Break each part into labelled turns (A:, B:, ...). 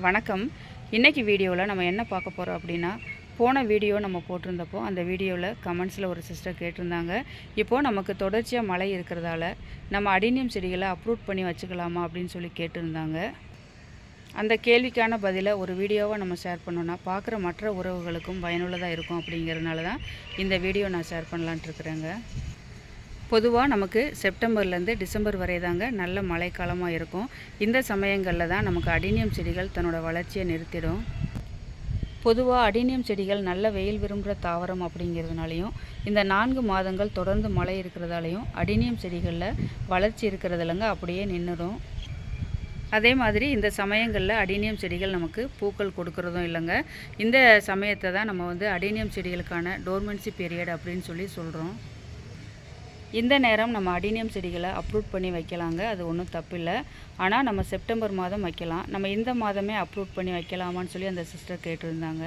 A: வணக்கம். இன்றைக்கி வீடியோவில் நம்ம என்ன பார்க்க போகிறோம் அப்படின்னா போன வீடியோ நம்ம போட்டிருந்தப்போ அந்த வீடியோவில் கமெண்ட்ஸில் ஒரு சிஸ்டர் கேட்டிருந்தாங்க. இப்போது நமக்கு தொடர்ச்சியாக மழை இருக்கிறதால நம்ம அடினியம் செடிகளை அப்ரூட் பண்ணி வச்சுக்கலாமா அப்படின்னு சொல்லி கேட்டிருந்தாங்க. அந்த கேள்விக்கான பதிலை ஒரு வீடியோவாக நம்ம ஷேர் பண்ணோன்னா பார்க்குற மற்ற உறவுகளுக்கும் பயனுள்ளதாக இருக்கும் அப்படிங்கிறதுனால தான் இந்த வீடியோ நான் ஷேர் பண்ணலான்ட்டு இருக்கிறேங்க. பொதுவாக நமக்கு செப்டம்பர்லேருந்து டிசம்பர் வரை தாங்க நல்ல மழைக்காலமாக இருக்கும். இந்த சமயங்களில் தான் நமக்கு அடினியம் செடிகள் தன்னோட வளர்ச்சியை நிறுத்திடும். பொதுவாக அடினியம் செடிகள் நல்ல வெயில் விரும்புகிற தாவரம் அப்படிங்கிறதுனாலையும் இந்த நான்கு மாதங்கள் தொடர்ந்து மழை இருக்கிறதாலையும் அடினியம் செடிகளில் வளர்ச்சி இருக்கிறதுலங்க அப்படியே நின்றுடும் அதே மாதிரி இந்த சமயங்களில் அடினியம் செடிகள் நமக்கு பூக்கள் கொடுக்கறதும் இல்லைங்க. இந்த சமயத்தை தான் நம்ம வந்து அடினியம் செடிகளுக்கான டோர்மென்சி பீரியட் அப்படின்னு சொல்லி சொல்கிறோம் இந்த நேரம் நம்ம அடினியம் செடிகளை அப்ரூட் பண்ணி வைக்கலாங்க. அது ஒன்றும் தப்பில்லை. ஆனால் நம்ம செப்டம்பர் மாதம் வைக்கலாம். நம்ம இந்த மாதமே அப்ரூட் பண்ணி வைக்கலாமான்னு சொல்லி அந்த சிஸ்டர் கேட்டிருந்தாங்க.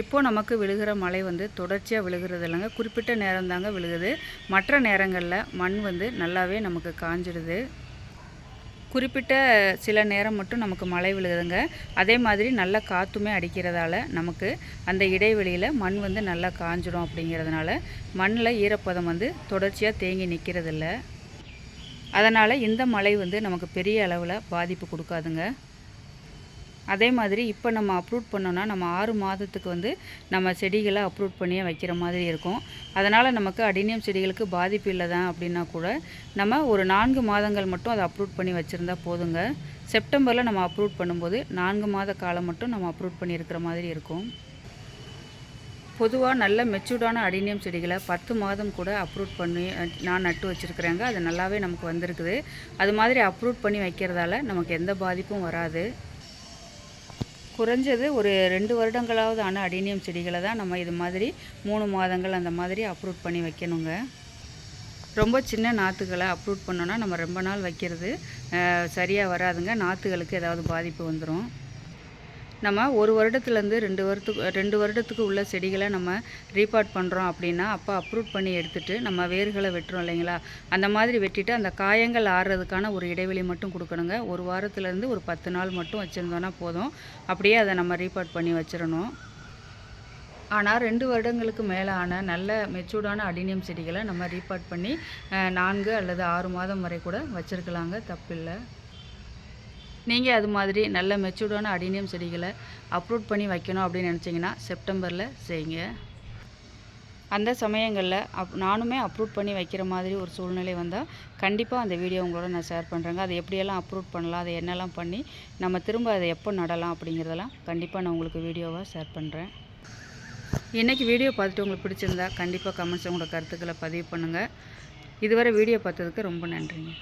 A: இப்போது நமக்கு விழுகிற மழை வந்து தொடர்ச்சியாக விழுகிறது இல்லைங்க. குறிப்பிட்ட நேரம் தாங்க விழுகுது. மற்ற நேரங்களில் மண் வந்து நல்லாவே நமக்கு காஞ்சிடுது. குறிப்பிட்ட சில நேரம் மட்டும் நமக்கு மழை விழுகுதுங்க. அதே மாதிரி நல்ல காற்றுமே அடிக்கிறதால நமக்கு அந்த இடைவெளியில் மண் வந்து நல்லா காஞ்சிடும் அப்படிங்கிறதுனால மண்ணில் ஈரப்பதம் வந்து தொடர்ச்சியாக தேங்கி நிற்கிறதில்ல அதனால் இந்த மழை வந்து நமக்கு பெரிய அளவில் பாதிப்பு கொடுக்காதுங்க. அதே மாதிரி இப்போ நம்ம அப்ரூட் பண்ணோன்னா நம்ம ஆறு மாதத்துக்கு வந்து நம்ம செடிகளை அப்ரூட் பண்ணியே வைக்கிற மாதிரி இருக்கும். அதனால் நமக்கு அடினியம் செடிகளுக்கு பாதிப்பு இல்லை தான் அப்படின்னா கூட நம்ம ஒரு நான்கு மாதங்கள் மட்டும் அதை அப்ரூட் பண்ணி வச்சுருந்தா போதுங்க. செப்டம்பரில் நம்ம அப்ரூட் பண்ணும்போது நான்கு மாத காலம் மட்டும் நம்ம அப்ரூட் பண்ணியிருக்கிற மாதிரி இருக்கும். பொதுவாக நல்ல மெச்சூர்டான அடினியம் செடிகளை பத்து மாதம் கூட அப்ரூட் பண்ணி நான் நட்டு வச்சுருக்குறேங்க. அது நல்லாவே நமக்கு வந்திருக்குது. அது மாதிரி அப்ரூட் பண்ணி வைக்கிறதால நமக்கு எந்த பாதிப்பும் வராது. குறைஞ்சது ஒரு ரெண்டு வருடங்களாவது ஆன அடினியம் செடிகளை தான் நம்ம இது மாதிரி மூணு மாதங்கள் அந்த மாதிரி அப்ரூட் பண்ணி வைக்கணுங்க. ரொம்ப சின்ன நாற்றுகளை அப்ரூட் பண்ணோன்னா நம்ம ரொம்ப நாள் வைக்கிறது சரியாக வராதுங்க. நாற்றுகளுக்கு ஏதாவது பாதிப்பு வந்துடும் நம்ம ஒரு வருடத்துலேருந்து ரெண்டு வருடத்துக்கு ரெண்டு வருடத்துக்கு உள்ள செடிகளை நம்ம ரீபார்ட் பண்ணுறோம் அப்படின்னா அப்போ அப்ரூட் பண்ணி எடுத்துகிட்டு நம்ம வேர்களை வெட்டுறோம் இல்லைங்களா? அந்த மாதிரி வெட்டிட்டு அந்த காயங்கள் ஆறுறதுக்கான ஒரு இடைவெளி மட்டும் கொடுக்கணுங்க. ஒரு வாரத்துலேருந்து ஒரு பத்து நாள் மட்டும் வச்சுருந்தோன்னா போதும். அப்படியே அதை நம்ம ரீபார்ட் பண்ணி வச்சிடணும். ஆனால் ரெண்டு வருடங்களுக்கு மேலான நல்ல மெச்சூர்டான அடினியம் செடிகளை நம்ம ரீபார்ட் பண்ணி நான்கு அல்லது ஆறு மாதம் வரை கூட வச்சுருக்கலாங்க. தப்பில்லை. நீங்கள் அது மாதிரி நல்ல மெச்சூர்டான அடினியம் செடிகளை அப்ரூட் பண்ணி வைக்கணும் அப்படின்னு நினச்சிங்கன்னா செப்டம்பரில் செய்யுங்க. அந்த சமயங்களில் அப் நானுமே அப்ரூட் பண்ணி வைக்கிற மாதிரி ஒரு சூழ்நிலை வந்தால் கண்டிப்பாக அந்த வீடியோ உங்களோட நான் ஷேர் பண்ணுறேங்க அதை எப்படியெல்லாம் அப்ரூட் பண்ணலாம் அதை என்னெல்லாம் பண்ணி நம்ம திரும்ப அதை எப்போ நடலாம் அப்படிங்கிறதெல்லாம் கண்டிப்பாக நான் உங்களுக்கு வீடியோவாக ஷேர் பண்ணுறேன் இன்றைக்கி வீடியோ பார்த்துட்டு உங்களுக்கு பிடிச்சிருந்தா கண்டிப்பாக கமெண்ட்ஸ் உங்களோட கருத்துக்களை பதிவு பண்ணுங்கள் இதுவரை வீடியோ பார்த்ததுக்கு ரொம்ப நன்றிங்க.